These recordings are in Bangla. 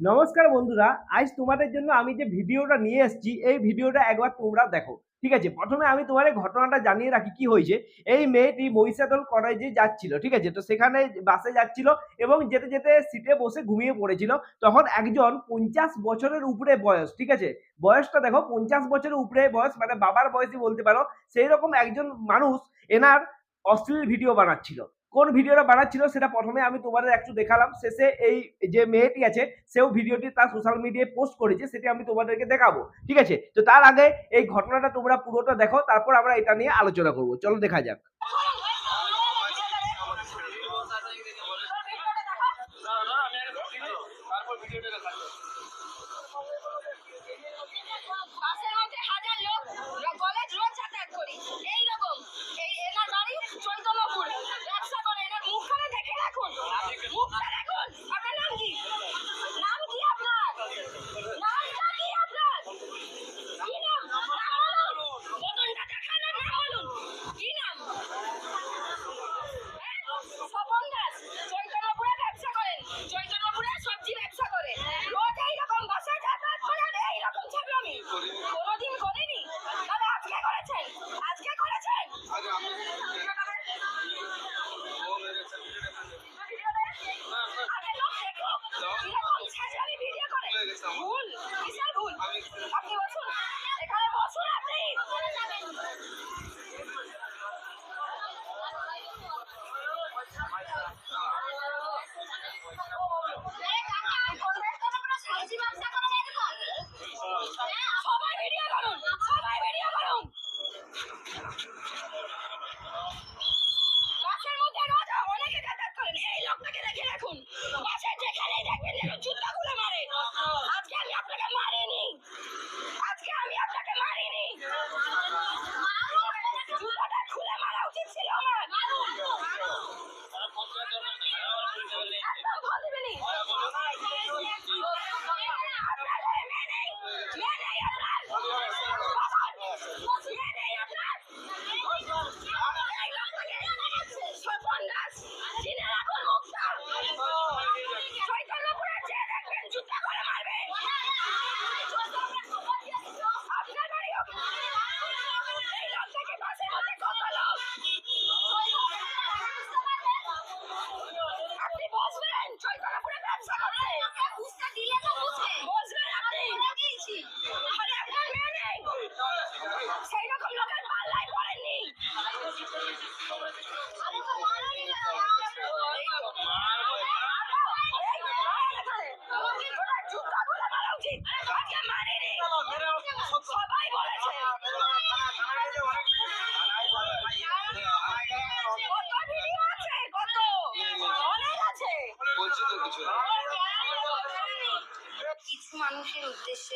নমস্কার বন্ধুরা, আজ তোমাদের জন্য আমি যে ভিডিওটা নিয়ে এসেছি, এই ভিডিওটা একবার তোমরা দেখো। ঠিক আছে, প্রথমে আমি তোমাদের ঘটনাটা জানিয়ে রাখি কি হয়েছে। এই মেয়েটি মহিষাদল কলেজে যাচ্ছিল, ঠিক আছে, তো সেখানে বাসে যাচ্ছিল এবং যেতে যেতে সিটে বসে ঘুমিয়ে পড়েছিল। তখন একজন পঞ্চাশ বছরের উপরে বয়স, ঠিক আছে, বয়সটা দেখো, পঞ্চাশ বছরের উপরে বয়স মানে বাবার বয়সই বলতে পারো সেই রকম একজন মানুষ এনার অশ্লীল ভিডিও বানাচ্ছিল। কোন ভিডিওটা বানাচ্ছিল সেটা প্রথমে আমি তোমাদের একটু দেখালাম। শেষে এই যে মেয়েটি আছে, সেও ভিডিওটি তার সোশ্যাল মিডিয়ায় পোস্ট করেছে, সেটি আমি তোমাদেরকে দেখাবো। ঠিক আছে? তো তার আগে এই ঘটনাটা তোমরা পুরোটা দেখো, তারপর আমরা এটা নিয়ে আলোচনা করব। চলো দেখা যাক। কলেজ রোজ যাতায়াত করি।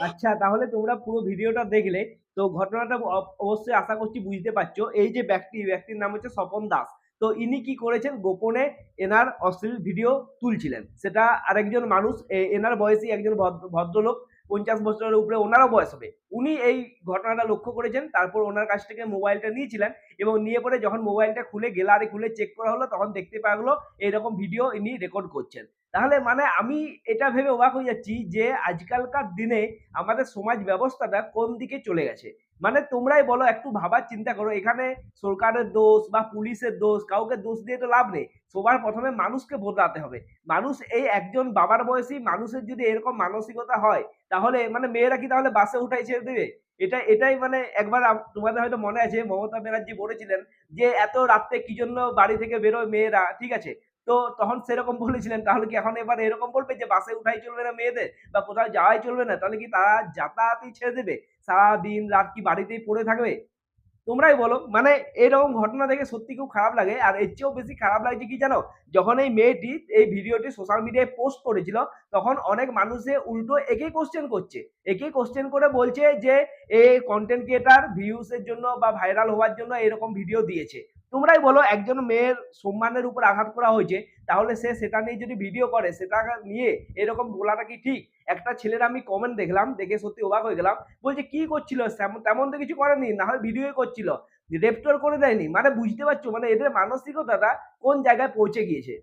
আচ্ছা তাহলে তোমরা পুরো ভিডিওটা দেখলে তো ঘটনাটা অবশ্যই আশা করছি বুঝতে পারছ। এই যে ব্যক্তি ব্যক্তির নাম হচ্ছে স্বপন দাস। তো ইনি কি করেছেন? গোপনে এনার অশ্লীল ভিডিও তুলছিলেন। সেটা আরেকজন মানুষ এনার বয়সী একজন ভদ্র- ভদ্রলোক পঞ্চাশ বছরের উপরে ওনারও বয়স হবে। উনি এই ঘটনাটা লক্ষ্য করেছেন, তারপর ওনার কাছ থেকে মোবাইলটা নিয়েছিলেন এবং নিয়ে পরে যখন মোবাইলটা খুলে গ্যালারি খুলে চেক করা হলো, তখন দেখতে পাওয়া গেলো এইরকম ভিডিও ইনি রেকর্ড করছেন। তাহলে মানে আমি এটা ভেবে অবাক হয়ে যাচ্ছি যে আজকালকার দিনে আমাদের সমাজ ব্যবস্থাটা কোন দিকে চলে গেছে? মানে তোমরাই বলো, একটু ভাবার চিন্তা করো, এখানে সরকারের দোষ বা পুলিশের দোষ, কাউকে দোষ দিয়ে তো লাভ নেই। সবার প্রথমে মানুষকে বদলাতে হবে। মানুষ এই একজন বাবার বয়সী, মানুষের যদি এরকম মানসিকতা হয়, তাহলে মানে মেয়েরা কি তাহলে বাসে উঠাই ছেড়ে দেবে? এটা, এটাই মানে একবার তোমাদের হয়তো মনে আছে, মমতা ব্যানার্জি বলেছিলেন যে, এত রাত্রে কি জন্য বাড়ি থেকে বেরোয় মেয়েরা? ঠিক আছে। তো তখন সেরকম বলেছিলেন, তাহলে কি এখন এবার এরকম বলবে যে, বাসে উঠাই চলবে না মেয়েদের? বা কোথাও যাওয়াই চলবে না? তাহলে কি তারা যাতায়াতই ছেড়ে দেবে? সারা দিন রাত কি বাড়িতেই পড়ে থাকবে? তোমরাই বলো। মানে এরকম ঘটনা দেখে সত্যি খুব খারাপ লাগে। আর এর চেয়েও বেশি খারাপ লাগছে কি জানো? যখন এই মেয়েটি এই ভিডিওটি সোশ্যাল মিডিয়ায় পোস্ট করেছিল, তখন অনেক মানুষে উল্টো একেই কোশ্চেন করছে। একেই কোশ্চেন করে বলছে যে, এ কন্টেন্ট ক্রিয়েটার ভিউসের জন্য বা ভাইরাল হওয়ার জন্য এরকম ভিডিও দিয়েছে। তোমরাই বলো, একজন মেয়ের সম্মানের উপর আঘাত করা হয়েছে, তাহলে সে সেটা নিয়ে যদি ভিডিও করে, সেটা নিয়ে এরকম বলাটা কি ঠিক? একটা ছেলের আমি কমেন্ট দেখলাম, দেখে সত্যি অবাক হয়ে গেলাম। বলছে, কি করছিল? তেমন- তো কিছু করেনি, না হয় ভিডিওই করছিল। রেপটোর করে দেয়নি। মানে বুঝতে পারছ মানে এদের মানসিকতাটা কোন জায়গায় পৌঁছে গিয়েছে?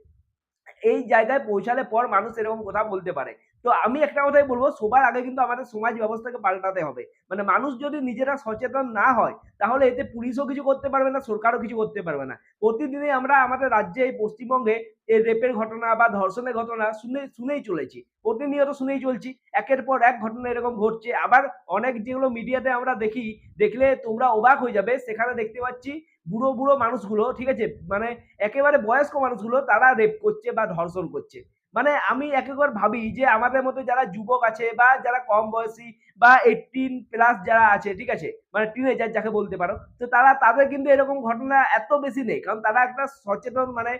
এই জায়গায় পৌঁছালে পর মানুষ এরকম কথা বলতে পারে। তো আমি একটা কথাই বলব, সবার আগে কিন্তু আমাদের সমাজ ব্যবস্থাকে পাল্টাতে হবে। মানে মানুষ যদি নিজেরা সচেতন না হয়, তাহলে এতে পুলিশও কিছু করতে পারবে না, সরকারও কিছু করতে পারবে না। প্রতিদিনই আমরা আমাদের রাজ্যে, এই পশ্চিমবঙ্গে এই রেপের ঘটনা বা ধর্ষণের ঘটনা শুনে, শুনেই চলেছি। প্রতিনিয়ত শুনেই চলছি, একের পর এক ঘটনা এরকম ঘটছে। আবার অনেক যেগুলো মিডিয়াতে আমরা দেখি, দেখলে তোমরা অবাক হয়ে যাবে, সেখানে দেখতে পাচ্ছি বুড়ো বুড়ো মানুষগুলো, ঠিক আছে? মানে একেবারে বয়স্ক মানুষগুলো, তারা রেপ করছে বা ধর্ষণ করছে। মানে আমি একবার ভাবি যে আমাদের মতো যারা যুবক আছে বা যারা কম বয়সী বা এইটিন প্লাস যারা আছে, ঠিক আছে? মানে টিনেজার যাকে বলতে পারো, তো তারা, তাদের কিন্তু এরকম ঘটনা এত বেশি নেই। কারণ তারা একটা সচেতন মানে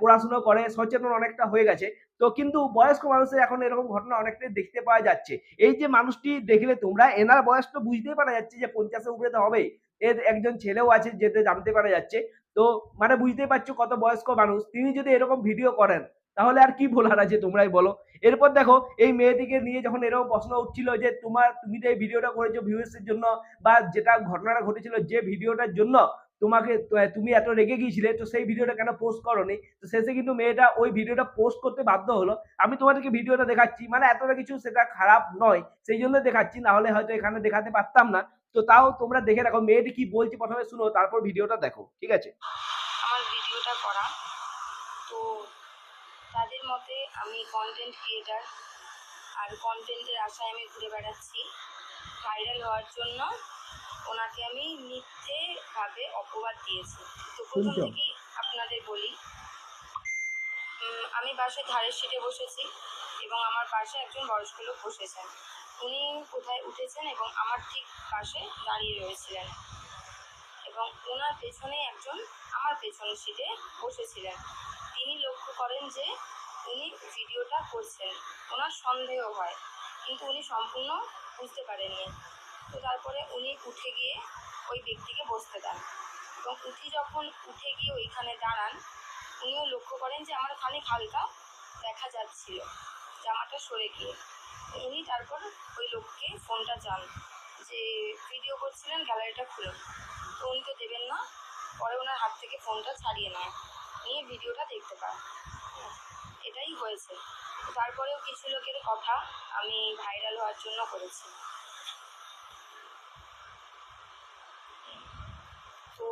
পড়াশুনো করে, সচেতন অনেকটা হয়ে গেছে। তো কিন্তু বয়স্ক মানুষের এখন এরকম ঘটনা অনেকটাই দেখতে পাওয়া যাচ্ছে। এই যে মানুষটি দেখলে তোমরা, এনার বয়স তো বুঝতেই পারা যাচ্ছে যে পঞ্চাশের উপরে তো হবেই। এর একজন ছেলেও আছে যেতে জানতে পারা যাচ্ছে। তো মানে বুঝতেই পারছ কত বয়স্ক মানুষ। তিনি যদি এরকম ভিডিও করেন তাহলে আর কি বলার আছে তোমরাই বলো? এরপর দেখো, এই মেয়েটিকে নিয়ে যখন এরকম প্রশ্ন উঠছিল যে তোমার, তুমি যে ভিডিওটা করেছ ভিউয়ার্সের জন্য বা যেটা ঘটনাটা ঘটেছিল যে ভিডিওটার জন্য তোমাকে তুমি এত রেগে গিয়েছিলে, তো সেই ভিডিওটা কেন পোস্ট করনি? তো শেষে কিন্তু মেয়েটা ওই ভিডিওটা পোস্ট করতে বাধ্য হলো। আমি তোমাদেরকে ভিডিওটা দেখাচ্ছি মানে এতটা কিছু সেটা খারাপ নয়, সেই জন্য দেখাচ্ছি না হলে হয়তো এখানে দেখাতে পারতাম না। তো তাও তোমরা দেখে রাখো, মেয়েটি কি বলছে প্রথমে শুনো, তারপর ভিডিওটা দেখো, ঠিক আছে আমার ভিডিওটা করা তো তাদের মতে আমি কন্টেন্ট ক্রিয়েটার আর কন্টেন্টের আশায় আমি ঘুরে বেড়াচ্ছি। ভাইরাল হওয়ার জন্য ওনাকে আমি মিথ্যেভাবে অপবাদ দিয়েছি। তো প্রথম? থেকেই আপনাদের বলি আমি বাসের ধারের সিটে বসেছি এবং আমার পাশে একজন বয়স্ক লোক বসেছেন। উনি কোথায় উঠেছেন এবং আমার ঠিক পাশে দাঁড়িয়ে রয়েছিলেন এবং ওনার পেছনে একজন আমার পেছনের সিটে বসেছিলেন। তিনি লক্ষ্য করেন যে উনি ভিডিওটা করছেন। ওনার সন্দেহ হয়, কিন্তু উনি সম্পূর্ণ বুঝতে পারেননি। তো তারপরে উনি উঠে গিয়ে ওই ব্যক্তিকে বসতে দেন এবং উঠি যখন উঠে গিয়ে ওইখানে দাঁড়ান, উনিও লক্ষ্য করেন যে আমার খানিক হালকা দেখা যাচ্ছিল, জামাটা সরে গিয়ে। উনি তারপর ওই লোককে ফোনটা চান যে, ভিডিও করছিলেন, গ্যালারিটা খুলুন। তো উনি তো দেবেন না, পরে ওনার হাত থেকে ফোনটা ছাড়িয়ে নেয়। নিয়ে ভিডিওটা দেখতে পায় এটাই হয়েছে। তারপরেও কিছু লোকের কথা আমি ভাইরাল হওয়ার জন্য করেছি। তো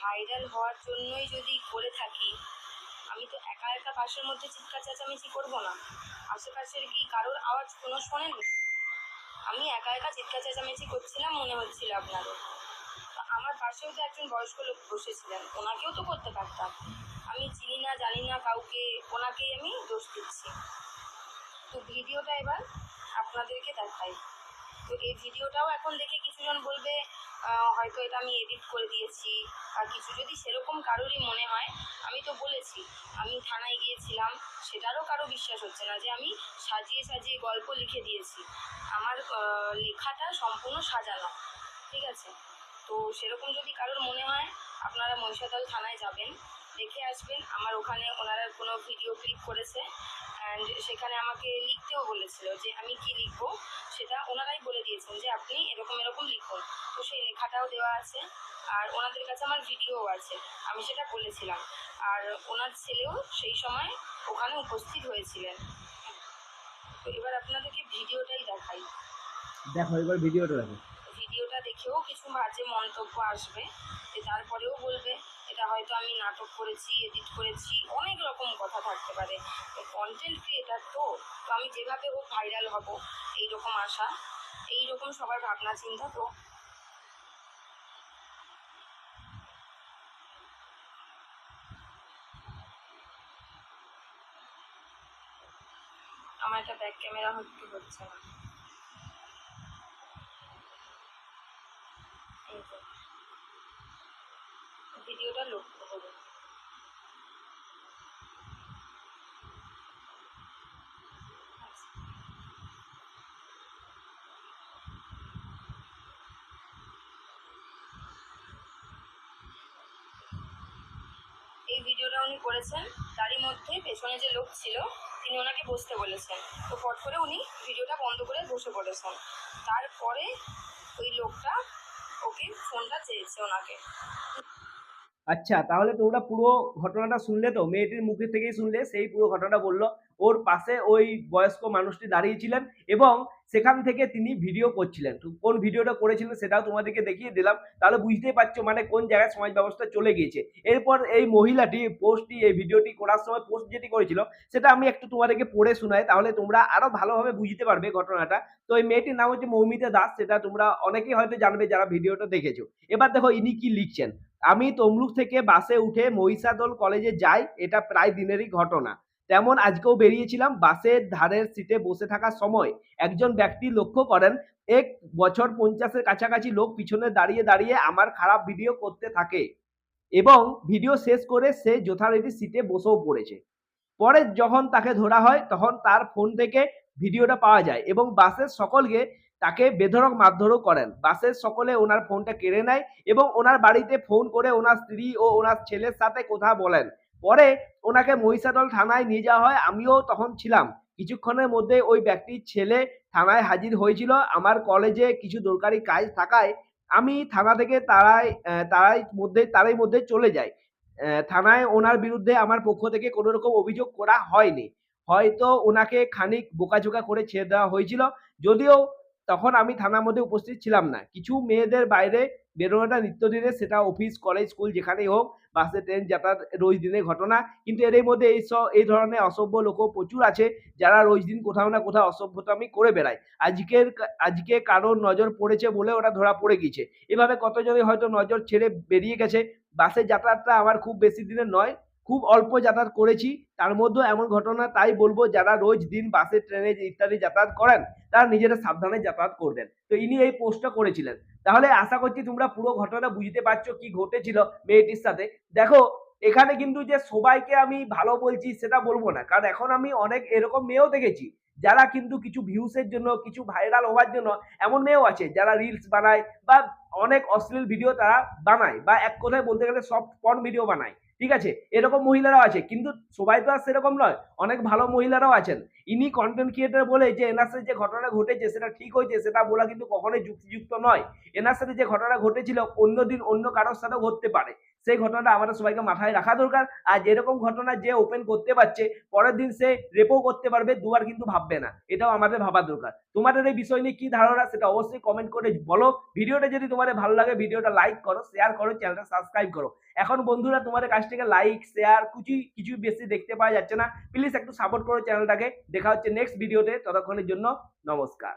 ভাইরাল হওয়ার জন্যই যদি করে থাকি, আমি তো একা একা পাশের মধ্যে চিৎকার চেঁচামেচি করব না। আশেপাশের কি কারোর আওয়াজ কোনো শোনেনি? আমি একা একা চিৎকার চেঁচামেচি করছিলাম মনে হচ্ছিল আপনাদের। আমার পাশেও তো একজন বয়স্ক লোক বসেছিলেন, ওনাকেও তো করতে পারতাম। আমি চিনি না, জানি না, কাউকে ওনাকেই আমি দোষ দিচ্ছি। তো ভিডিওটা এবার আপনাদেরকে দেখাই। তো এই ভিডিওটাও এখন দেখে কিছুজন বলবে হয়তো এটা আমি এডিট করে দিয়েছি, আর কিছু যদি সেরকম কারোরই মনে হয়, আমি তো বলেছি, আমি থানায় গিয়েছিলাম, সেটারও কারও বিশ্বাস হচ্ছে না যে আমি সাজিয়ে সাজিয়ে গল্প লিখে দিয়েছি। আমার লেখাটা সম্পূর্ণ সাজানো ঠিক আছে? তো সেরকম যদি কারোর মনে হয়, আপনারা মহিষাদল থানায় যাবেন। দেখে আসবেন আমার ওখানে ওনারা কোনো ভিডিও ক্লিপ করেছে। অ্যান্ড সেখানে আমাকে লিখতেও বলেছিল যে আমি কি লিখব? সেটা ওনারাই বলে দিয়েছেন যে আপনি এরকম এরকম লিখুন। তো সেই লেখাটাও দেওয়া আছে। আর ওনাদের কাছে আমার ভিডিও আছে। আমি সেটা বলেছিলাম। আর ওনার ছেলেও সেই সময় ওখানে উপস্থিত হয়েছিলেন। তো এবার আপনাদেরকে ভিডিওটাই দেখাই। দেখো এবার ভিডিওটা দেখো। ভিডিওটা দেখেও কিছু বাজে মন্তব্য আসবে যে তারপরেও বলবে। এটা হয়তো আমি নাটক করেছি এডিট করেছি, অনেক রকম কথা থাকতে পারে। কন্টেন্ট ক্রিয়েটার তো তো আমি যেভাবে হোক ভাইরাল হব, এইরকম আশা, এইরকম সবার ভাবনা, চিন্তা তো। আমার একটা ব্যাক ক্যামেরা হচ্ছে না এই যে। ভিডিওটা লক্ষ্য করুন এই উনি করেছেন, তারই মধ্যে পেছনে যে লোক ছিল, তিনি ওনাকে বসতে বলেছেন। তো ফট করে উনি ভিডিওটা বন্ধ করে বসে পড়েছেন। তারপরে ওই লোকটা ওকে ফোনটা চেয়েছে ওনাকে। আচ্ছা তাহলে তোমরা পুরো ঘটনাটা শুনলে তো, মেয়েটির মুখে থেকেই শুনলে, সেই পুরো ঘটনাটা বলল। ওর পাশে ওই বয়স্ক মানুষটি দাঁড়িয়েছিলেন এবং সেখান থেকে তিনি ভিডিও করছিলেন। কোন ভিডিওটা করেছিলেন সেটাও তোমাদেরকে দেখিয়ে দিলাম। তাহলে বুঝতেই পারছ মানে কোন জায়গায় সমাজ ব্যবস্থা চলে গিয়েছে। এরপর এই মহিলাটি পোস্টটি, এই ভিডিওটি করার সময় পোস্ট যেটি করেছিল, সেটা আমি একটু তোমাদেরকে পড়ে শোনাই, তাহলে তোমরা আরও ভালোভাবে বুঝতে পারবে ঘটনাটা। তো এই মেয়েটির নাম হচ্ছে মৌমিতা দাস, সেটা তোমরা অনেকেই হয়তো জানবে যারা ভিডিওটা দেখেছ। এবার দেখো ইনি কি লিখছেন। আমি তমলুক থেকে বাসে উঠে মহিষাদল কলেজে যাই, এটা প্রায় দিনেরই ঘটনা। তেমন আজকেও বেরিয়েছিলাম, বাসের ধারের সিটে বসে থাকার সময় একজন ব্যক্তি লক্ষ্য করেন, এক বছর পঞ্চাশের কাছাকাছি লোক পিছনে দাঁড়িয়ে দাঁড়িয়ে আমার খারাপ ভিডিও করতে থাকে এবং ভিডিও শেষ করে সে যথারীতি সিটে বসেও পড়েছে। পরে যখন তাকে ধরা হয়, তখন তার ফোন থেকে ভিডিওটা পাওয়া যায় এবং বাসের সকলকে তাকে বেধরক মারধরও করেন। বাসের সকলে ওনার ফোনটা কেড়ে নেয় এবং ওনার বাড়িতে ফোন করে ওনার স্ত্রী ও ওনার ছেলের সাথে কথা বলেন। পরে ওনাকে মহিষাদল থানায় নিয়ে যাওয়া হয়। আমিও তখন ছিলাম। কিছুক্ষণের মধ্যে ওই ব্যক্তির ছেলে থানায় হাজির হয়েছিল। আমার কলেজে কিছু দরকারি কাজ থাকায় আমি থানা থেকে তারাই তারাই মধ্যে তারাই মধ্যে চলে যাই। থানায় ওনার বিরুদ্ধে আমার পক্ষ থেকে কোনো রকম অভিযোগ করা হয়নি। হয়তো ওনাকে খানিক বোকাঝোকা করে ছেড়ে দেওয়া হয়েছিল। যদিও তখন আমি থানার মধ্যে উপস্থিত ছিলাম না। কিছু মেয়েদের বাইরে বেরোনোটা নিত্যদিনের, সেটা অফিস, কলেজ, স্কুল, যেখানেই হোক, বাসে ট্রেন যাতায়াত রোজ দিনের ঘটনা। কিন্তু এর মধ্যে এই এই ধরনের অসভ্য লোকও প্রচুর আছে, যারা রোজ দিন কোথাও না কোথাও অসভ্যতামি করে বেড়ায় আজকের আজকে কারোর নজর পড়েছে বলে ওরা ধরা পড়ে গিয়েছে। এভাবে কতজনই হয়তো নজর ছেড়ে বেরিয়ে গেছে। বাসে যাতায়াতটা আমার খুব বেশি দিনের নয়। খুব অল্প যাতায়াত করেছি। তার মধ্যে এমন ঘটনা, তাই বলব যারা রোজ দিন বাসে, ট্রেনে ইত্যাদি যাতায়াত করেন, তারা নিজেরা সাবধানে যাতায়াত করবেন। তো ইনি এই পোস্টটা করেছিলেন। তাহলে আশা করছি তোমরা পুরো ঘটনা বুঝতে পারছ কি ঘটেছিল মেয়েটির সাথে। দেখো, এখানে কিন্তু যে সবাইকে আমি ভালো বলছি সেটা বলব না, কারণ এখন আমি অনেক এরকম মেয়েও দেখেছি, যারা কিন্তু কিছু ভিউসের জন্য, কিছু ভাইরাল হওয়ার জন্য এমন মেয়েও আছে, যারা রিলস বানায় বা অনেক অশ্লীল ভিডিও তারা বানায় বা এক কথায় বলতে গেলে সব পর্ন ভিডিও বানায়। ঠিক আছে? এরকম মহিলারাও আছে। কিন্তু সবাই তো আর সেরকম নয়। অনেক ভালো মহিলারাও আছেন। ইনি কন্টেন্ট ক্রিয়েটার বলে যে এনার সাথে যে ঘটনা ঘটেছে, সেটা ঠিক হয়েছে, সেটা বলা কিন্তু কখনোই যুক্তিযুক্ত নয়। এনার সাথে যে ঘটনা ঘটেছিল অন্যদিন অন্য কারোর সাথেও ঘটতে পারে। সেই ঘটনাটা আমাদের সবাইকে মাথায় রাখা দরকার। আর যেরকম ঘটনা যে ওপেন করতে পারছে, পরের দিন সে রেপো করতে পারবে, দুবার কিন্তু ভাববে না। এটাও আমাদের ভাবা দরকার। তোমাদের এই বিষয় নিয়ে কি ধারণা, সেটা অবশ্যই কমেন্ট করে বলো। ভিডিওটা যদি তোমাদের ভালো লাগে, ভিডিওটা লাইক করো শেয়ার করো চ্যানেলটা সাবস্ক্রাইব করো। এখন বন্ধুরা, তোমাদের কাছ থেকে লাইক শেয়ার কিছুই কিছু বেশি দেখতে পাওয়া যাচ্ছে না। প্লিজ একটু সাপোর্ট করো চ্যানেলটাকে দেখা হচ্ছে নেক্সট ভিডিওতে ততক্ষণের জন্য নমস্কার।